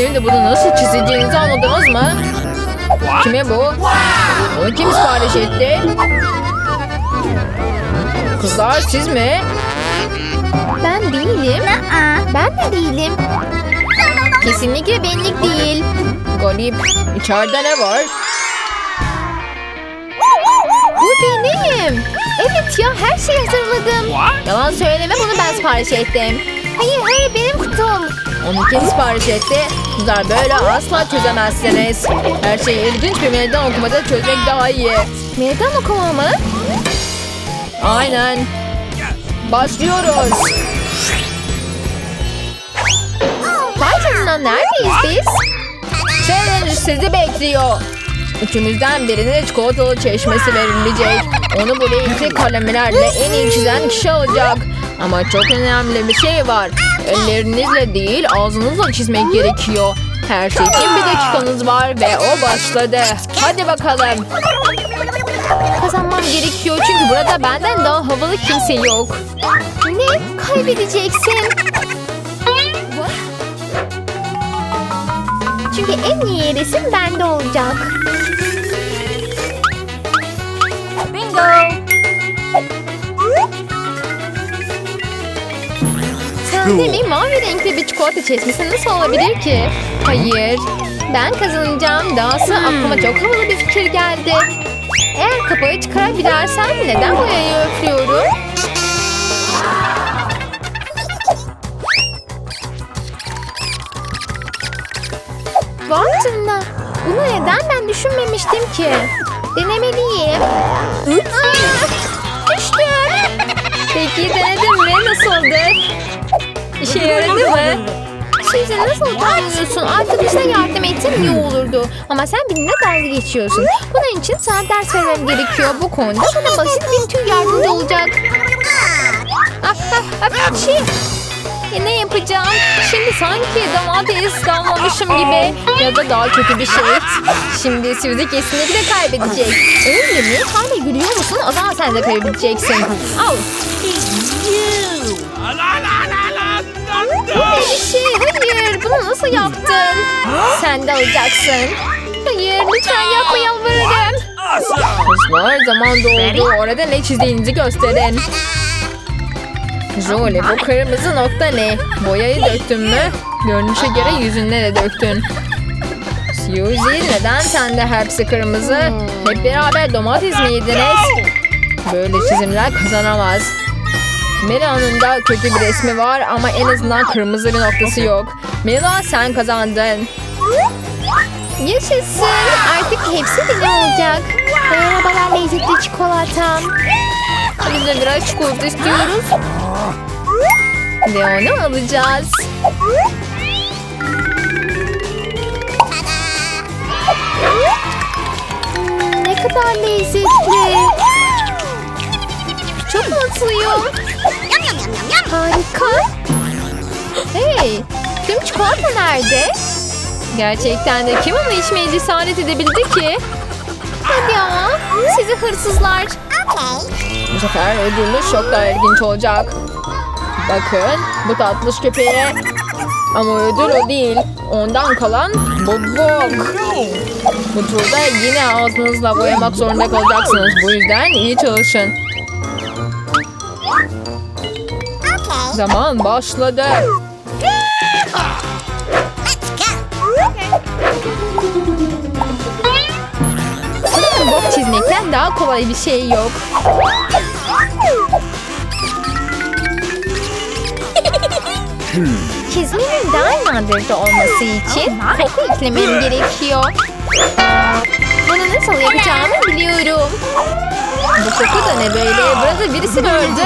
Şimdi bunu nasıl çizeceğinizi anladınız mı? Kime bu? Onu kim sipariş etti? Kızlar siz mi? Ben değilim. Ben de değilim. Kesinlikle benlik değil. Garip. İçeride ne var? Bu benim. Evet ya her şeyi hazırladım. Yalan söyleme bunu ben sipariş ettim. Hayır hayır benim kutum. Onu kim sipariş etti? Kızlar böyle asla çözemezsiniz. Her şeyi ilginç bir meydan okumada çözmek daha iyi. Meydan okuma mı? Aynen. Başlıyoruz. Vay canına neredeyiz biz? Challenge sizi bekliyor. Üçümüzden birine çikolatalı çeşmesi verilecek. Onu bu renkli kalemlerle en iyi çizen kişi alacak. Ama çok önemli bir şey var. Ellerinizle değil ağzınızla çizmek gerekiyor. Her şey için bir dakikanız var ve o başladı. Hadi bakalım. Kazanmam gerekiyor çünkü burada benden daha havalı kimse yok. Ne? Kaybedeceksin. Çünkü en iyi resim bende olacak. Bingo. Sende mi mavi renkli bir çikolata çeşmesi nasıl olabilir ki? Hayır. Ben kazanacağım. Dahası aklıma çok havalı bir fikir geldi. Eğer kapağı çıkarabilirsem neden boyayı öflüyorum? Vay canına. Bunu neden ben düşünmemiştim ki? Denemeliyim. Aa, düştüm. Peki denedin mi? Nasıldı? İşe yaradı mı? Size nasıl utanmıyorsun? Arkadaşına yardım etsen iyi olurdu. Ama sen benimle dalga geçiyorsun. Bunun için sana ders vermem gerekiyor. Bu konuda bana basit bir tür yardımcı olacak. Ah, ah, ah, şey. E, ne yapacağım? Şimdi sanki domates damlamışım gibi. Ya da daha kötü bir şey. Şimdi Suzy kesinlikle kaybedecek. Öyle mi? Hala gülüyor musun? O zaman sen de kaybedeceksin. Al. Şey? Hayır. Bunu nasıl yaptın? Sen de alacaksın. Hayır. Lütfen yapma yalvarırım. Kızlar zaman doldu. Orada ne çizdiğinizi gösterin. Jolie bu kırmızı nokta ne? Boyayı döktün mü? Görünüşe göre yüzünde de döktün. Suzy neden sende hepsi kırmızı? Hep beraber domates mi yediniz? Böyle çizimler kazanamaz. Mela'nın da kötü bir resmi var ama en azından kırmızı bir noktası yok. Mela sen kazandın. Yaşasın. Artık hepsi benim olacak. Merhabalar lezzetli çikolatam. Biz de biraz çikolata istiyoruz. Ve onu alacağız. Hmm, ne kadar lezzetli. Çok mutluyum. Harika. Hey, tüm çikolata nerede? Gerçekten de kim onu içmeye cesaret edebildi ki? Hadi ama. Sizi hırsızlar. Bu sefer ödülümüz çok daha ilginç olacak. Bakın bu tatlış köpeğe. Ama ödül o değil. Ondan kalan bu bok. Bu turda yine ağzınızla boyamak zorunda kalacaksınız. Bu yüzden iyi çalışın. Zaman başladı. Sanırım bok çizmekten daha kolay bir şey yok. Çizmenin daha nadirde olması için koku eklemem gerekiyor. Bunu nasıl yapacağımı biliyorum. Bu koku da ne böyle? Burada birisi mi öldü?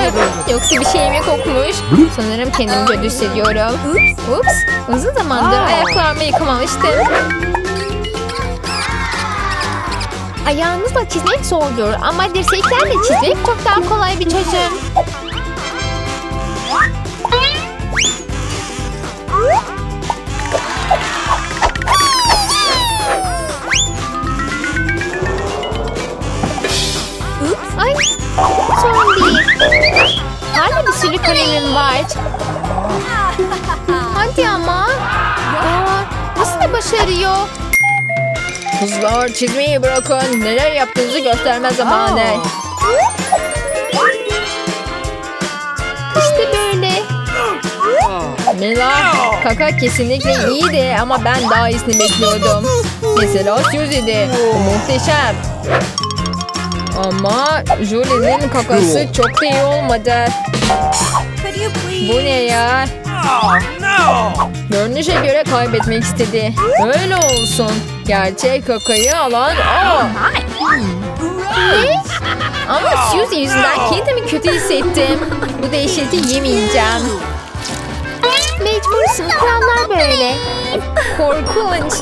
Yoksa bir şey mi kokmuş? Sanırım kendimi kötü hissediyorum. Ups, uzun zamandır ayaklarımı yıkamamıştım. Ayağınızla çizmek zordur ama dirseklerle çizmek çok daha kolay bir çözüm. Değil. Hala bir sürü kalemim var. Hadi ama. Aa, bu başarıyor. Kızlar çizmeyi bırakın. Neler yaptığınızı gösterme zamanı. İşte böyle. Mila, kaka kesinlikle iyiydi ama ben daha iyisini bekliyordum. Mesela Susie'di. Bu muhteşem. Ama Julie'nin kakası çok da iyi olmadı. Bu ne ya? Görünüşe göre kaybetmek istedi. Öyle olsun. Gerçek kakayı alan o. Ne? Ama Suzy yüzünden kendimi kötü hissettim. Bu değişikliği yemeyeceğim. Mecbursun. Kurallar böyle. Korkunç.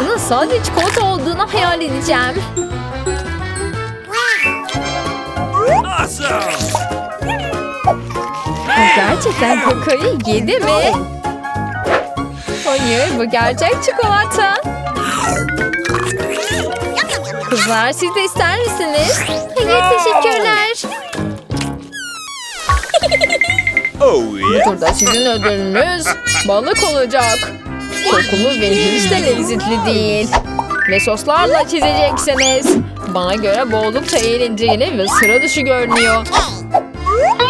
Bunun sadece çikolata olduğunu hayal edeceğim. Bu gerçekten kakayı yedi mi? Hayır bu gerçek çikolata. Kızlar siz de ister misiniz? Hayır teşekkürler. Oh Bu yeah. turda sizin ödülünüz balık olacak. Kokulu ve hiç de lezzetli değil. Ve soslarla çizeceksiniz. Bana göre bu oldukça eğlenceli ve sıra dışı görünüyor.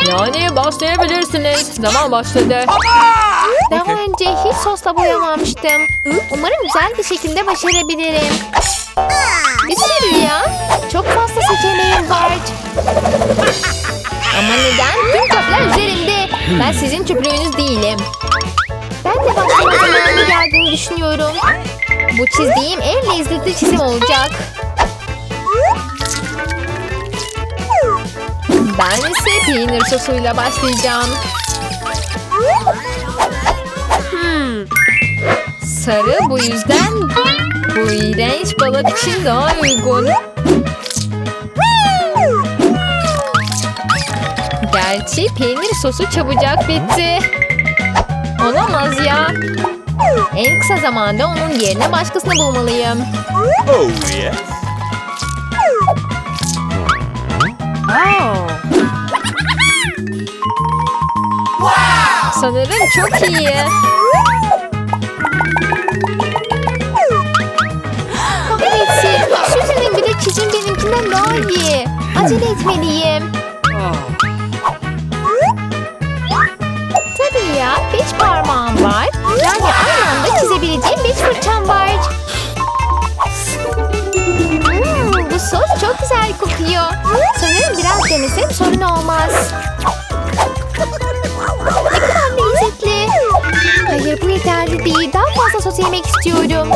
Yani başlayabilirsiniz. Zaman başladı. Daha önce hiç sosla boyamamıştım. Umarım güzel bir şekilde başarabilirim. Bir sürü ya. Çok fazla seçeneğim var. Ama neden? Tüm çöpler üzerimde. Ben sizin çöplüğünüz değilim. Ben de başlama zamanı geldiğini düşünüyorum. Bu çizdiğim en lezzetli çizim olacak. Ben ise peynir sosuyla başlayacağım. Sarı bu yüzden bu iğrenç balık için daha uygun. Gerçi peynir sosu çabucak bitti. Olamaz ya. En kısa zamanda onun yerine başkasını bulmalıyım. Oh yeah. Sanırım çok iyi. Kahretsin. Susan'ın bile çizim benimkinden daha iyi. Acele etmeliyim. Tabii ya. Beş parmağım var. Yani aynı çizebileceğim beş fırçam var. Hmm, bu sos çok güzel kokuyor. Sanırım biraz denesem sorun olmaz. Değil. Daha fazla sos yemek istiyorum.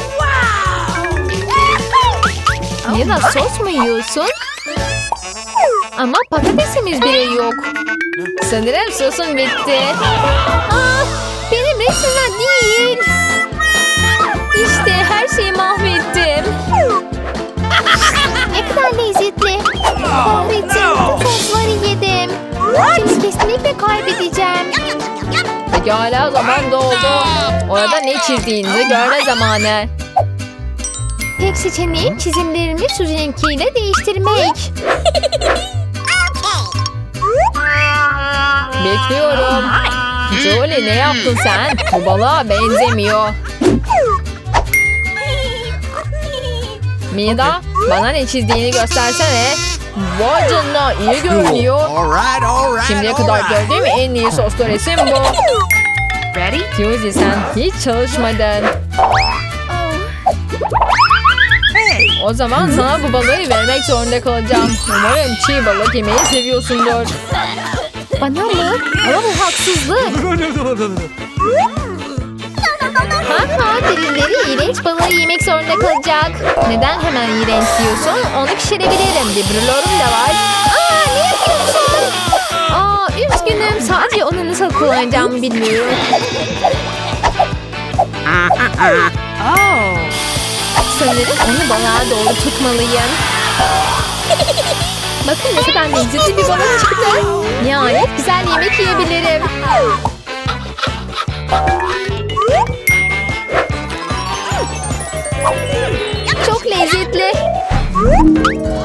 Da sos mu yiyorsun? Ama patatesimiz bile yok. Sanırım sosun bitti. Ah, benim resimler değil. İşte her şeyi mahvettim. Ne kadar lezzetli. Kahretsin. Tüm sosları yedim. Şimdi kesinlikle kaybedeceğim. Pekala zaman doldu. Orada ne çizdiğinizi görme zamanı. Tek seçeneğim çizimlerimi Suzy'ninkiyle değiştirmek. Bekliyorum. Jolie ne yaptın sen? Bu balığa benzemiyor. Mida bana ne çizdiğini göstersene. Vay canına iyi görünüyor. Şimdiye kadar gördüğüm en iyi soslu resim bu. Ready? Suzy sen hiç çalışmadın. O zaman sana bu balığı vermek zorunda kalacağım. Umarım çiğ balık yemeyi seviyorsundur. Bana mı? Ama bu haksızlık. Ha ha birileri iğrenç balığı yemek zorunda kalacak. Neden hemen iğrenç diyorsun? Onu pişirebilirim. Bir brülörüm de var. Aa nasıl kullanacağımı bilmiyorum. Oh. Sanırım onu balığa doğru tutmalıyım. Bakın ne kadar lezzetli bir balık çıktı. Nihayet güzel yemek yiyebilirim. Çok lezzetli.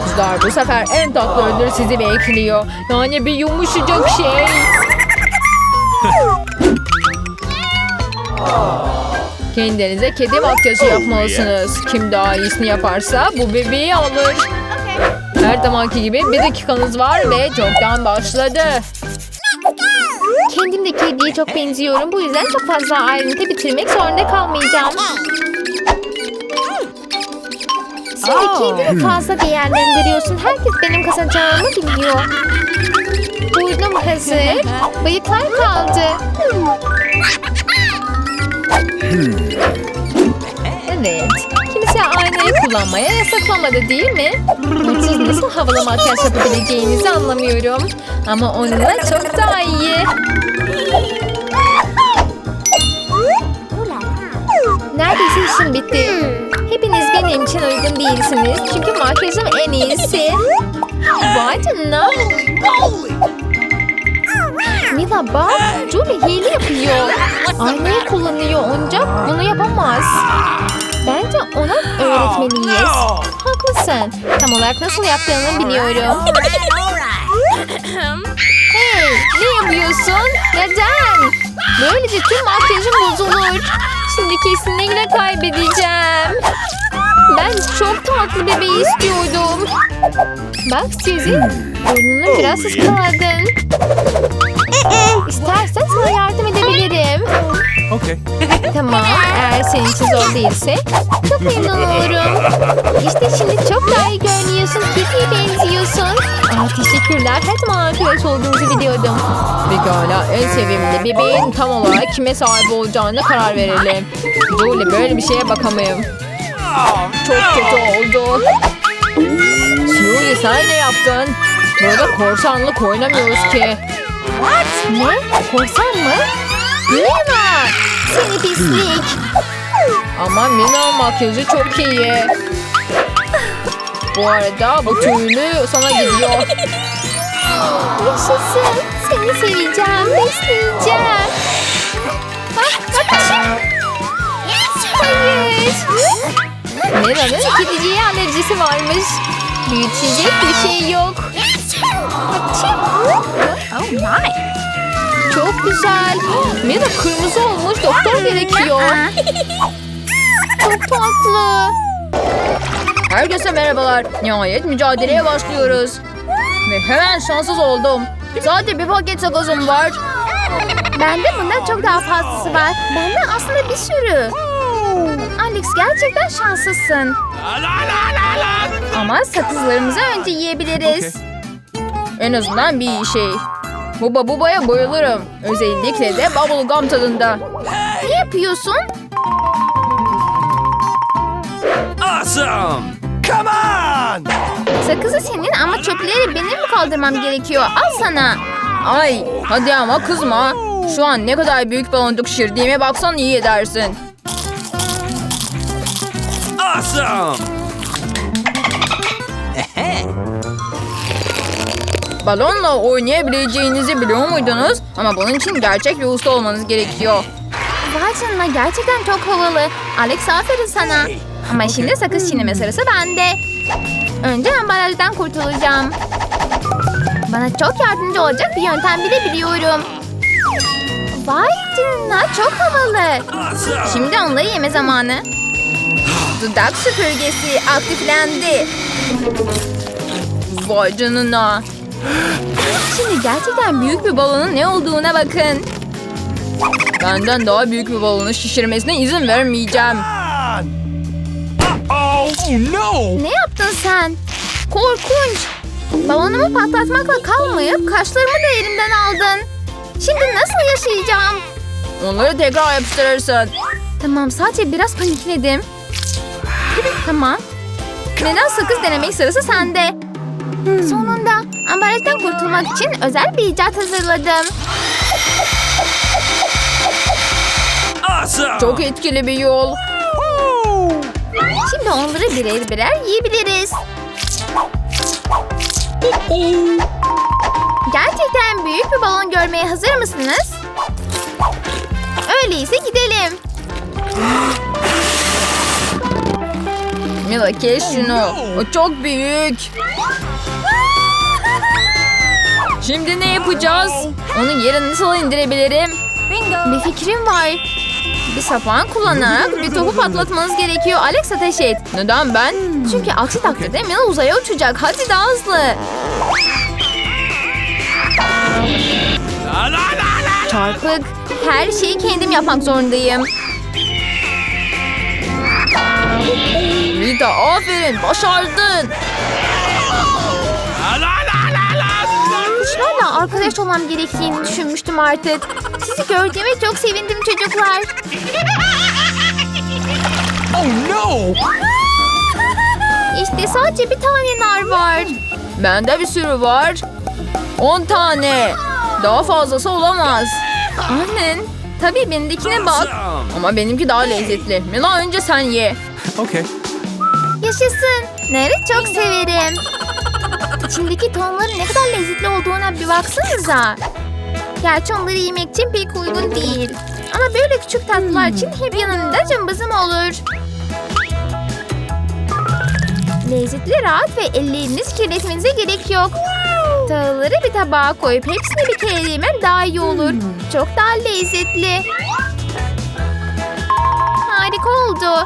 Kızlar bu sefer en tatlı ödül sizi bekliyor. Yani bir yumuşacık şey. Kendinize kedi makyajı Oh, yapmalısınız. Kim daha iyisini yaparsa bu bebeği alır. Her zamanki gibi bir dakikanız var ve çoktan başladı. Kendim de kediye çok benziyorum. Bu yüzden çok fazla ayrıntı bitirmek zorunda kalmayacağım. Şimdi Oh. kendini fazla değerlendiriyorsun. Herkes benim kazanacağımı biliyor. Burnum hazır. Bıyıklar kaldı. Evet. Kimse aynayı kullanmaya yasaklamadı değil mi? Siz nasıl havalı makyaj yapabileceğinizi anlamıyorum. Ama onunla çok daha iyi. Neredeyse işim bitti. Benim için uygun değilsiniz. Çünkü makyajım en iyisi. Vay canına. Mila bak, Julie hile yapıyor. Aynayı kullanıyor ancak bunu yapamaz. Bence ona öğretmeliyiz. Haklısın. Tam olarak nasıl yaptığını biliyorum. Hey, ne yapıyorsun? Neden? Böylece tüm makyajım bozulur. Şimdi kesinlikle kaybedeceğim. Ben çok tatlı bebeği istiyordum. Bak Suzy, burnunu biraz Oh, ıskaladın. İstersen sana yardım edebilirim. Okay. Tamam, eğer senin için zor değilse çok memnun olurum. İşte şimdi çok daha iyi görünüyorsun, Kitty'ye benziyorsun. Aa, teşekkürler, her zaman arkadaş olduğumuzu biliyordum. Pekala en sevimli bebeğin tam olarak kime sahip olacağına karar verelim. Julie böyle bir şeye bakamayım. Çok kötü oldu. Julie sen ne yaptın? Burada korsanlık oynamıyoruz ki. Ne? Korsan mı? Mina! Seni pislik! Ama Mina makyajı çok iyi. Bu arada bu tüylü sana gidiyor. Yaşasın! Seni seveceğim, besleyeceğim. Mina'nın kediciye alerjisi varmış. Büyütecek bir şey yok. Oh my. Çok güzel. Mina kırmızı olmuş doktor gerekiyor. Çok tatlı. Herkese merhabalar. Nihayet mücadeleye başlıyoruz. Ve hemen şanssız oldum. Sadece bir paket sakızım var. Bende bundan çok daha fazlası var. Bende aslında bir sürü. Alex gerçekten şanslısın. Ama sakızlarımızı önce yiyebiliriz. En azından bir şey. Buba bubaya bayılırım. Özellikle de bubblegum tadında. Ne yapıyorsun? Awesome! Come on! Sakızı senin ama çöpleri benim mi kaldırmam gerekiyor? Al sana. Ay hadi ama kızma. Şu an ne kadar büyük baloncuk şişirdiğime baksan iyi edersin. Awesome! Balonla oynayabileceğinizi biliyor muydunuz? Ama bunun için gerçek bir usta olmanız gerekiyor. Vay canına gerçekten çok havalı. Alex aferin sana. Ama şimdi sakız çiğneme sırası bende. Önce ambalajdan kurtulacağım. Bana çok yardımcı olacak bir yöntem bile biliyorum. Vay canına çok havalı. Şimdi onları yeme zamanı. Dudak süpürgesi aktiflendi. Vay canına. Şimdi gerçekten büyük bir balonun ne olduğuna bakın. Benden daha büyük bir balonu şişirmesine izin vermeyeceğim. Oh no! Ne yaptın sen? Korkunç. Balonumu patlatmakla kalmayıp kaşlarımı da elimden aldın. Şimdi nasıl yaşayacağım? Onları tekrar yapıştırırsın. Tamam sadece biraz panikledim. Tamam. Neden sakız denemek sırası sende? Sonunda ambalajdan kurtulmak için özel bir icat hazırladım. Awesome! Çok etkili bir yol. Şimdi onları birer birer yiyebiliriz. Gerçekten büyük bir balon görmeye hazır mısınız? Öyleyse gidelim. Mila kes şunu. O çok büyük. Şimdi ne yapacağız? Onu yere nasıl indirebilirim? Bir fikrim var. Bir sapan kullanarak bir topu patlatmanız gerekiyor. Alex ateş et. Neden ben? Çünkü aksi takdirde Mila uzaya uçacak. Hadi daha hızlı. Çarpık. Her şeyi kendim yapmak zorundayım. Rita aferin başardın. La la la la la. Kuşlarla arkadaş olmam gerektiğini düşünmüştüm artık. Sizi gördüğüme çok sevindim çocuklar. Oh no. İşte sadece bir tane nar var. Bende bir sürü var. 10 tane. Daha fazlası olamaz. Annen. Tabii benimkine bak. Ama benimki daha lezzetli. Mila önce sen ye. Okay. Yaşasın. Narı çok severim. İçindeki tohumların ne kadar lezzetli olduğuna bir baksanıza. Gerçi onları yemek için pek uygun değil. Ama böyle küçük tatlılar için hep yanımda cımbızım olur. Lezzetli rahat ve ellerinizi kirletmenize gerek yok. Tahılları bir tabağa koyup hepsini bir kere yemek daha iyi olur. Çok daha lezzetli. Harika oldu.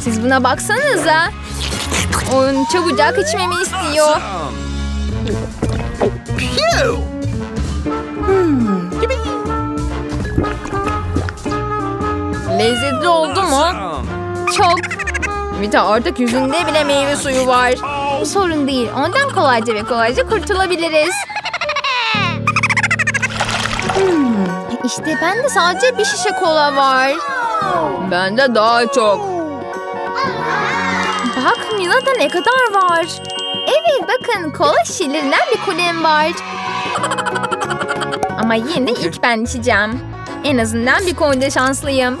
Siz buna baksanıza. Onun çabucak içmemi istiyor. Pew. Lezzetli oldu mu? Çok. Vita artık yüzünde bile meyve suyu var. Sorun değil. Ondan kolayca ve kolayca kurtulabiliriz. İşte bende sadece bir şişe kola var. Bende daha çok. Bak Mila'da ne kadar var. Evet bakın kola şişelerinden bir kulem var. Ama yine de ilk ben içeceğim. En azından bir konuda şanslıyım.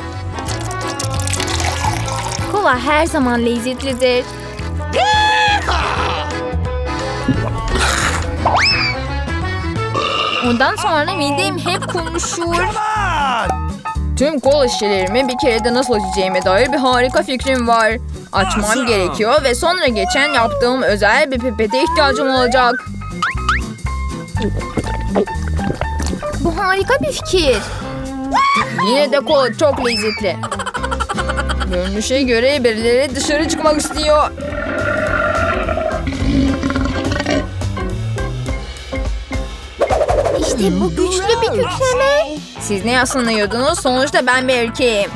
Kola her zaman lezzetlidir. Ondan sonra midem hep konuşur. Tüm kola şişelerimi bir kere de nasıl açacağıma dair bir harika fikrim var. Açmam gerekiyor ve sonra geçen yaptığım özel bir pipete ihtiyacım olacak. Bu harika bir fikir. Yine de kola çok lezzetli. Görünüşe göre birileri dışarı çıkmak istiyor. İşte bu güçlü bir kükreme. Siz ne yaslanıyordunuz? Sonuçta ben bir erkeğim.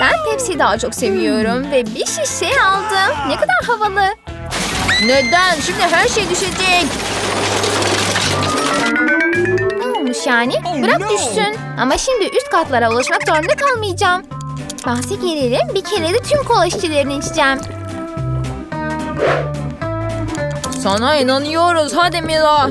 Ben Pepsi'yi daha çok seviyorum ve bir şişe aldım. Ne kadar havalı. Neden? Şimdi her şey düşecek. Ne olmuş yani? Oh, Bırak düşsün. Ama şimdi üst katlara ulaşmak zorunda kalmayacağım. Bahse gelelim bir kere de tüm kola şişelerini içeceğim. Sana inanıyoruz. Hadi Mila.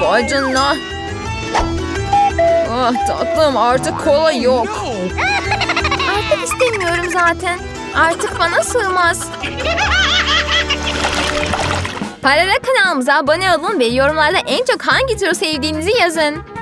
Vay. Ah tatlım artık kola yok. Artık istemiyorum zaten. Artık bana sığmaz. Parara kanalımıza abone olun ve yorumlarda en çok hangi türü sevdiğinizi yazın.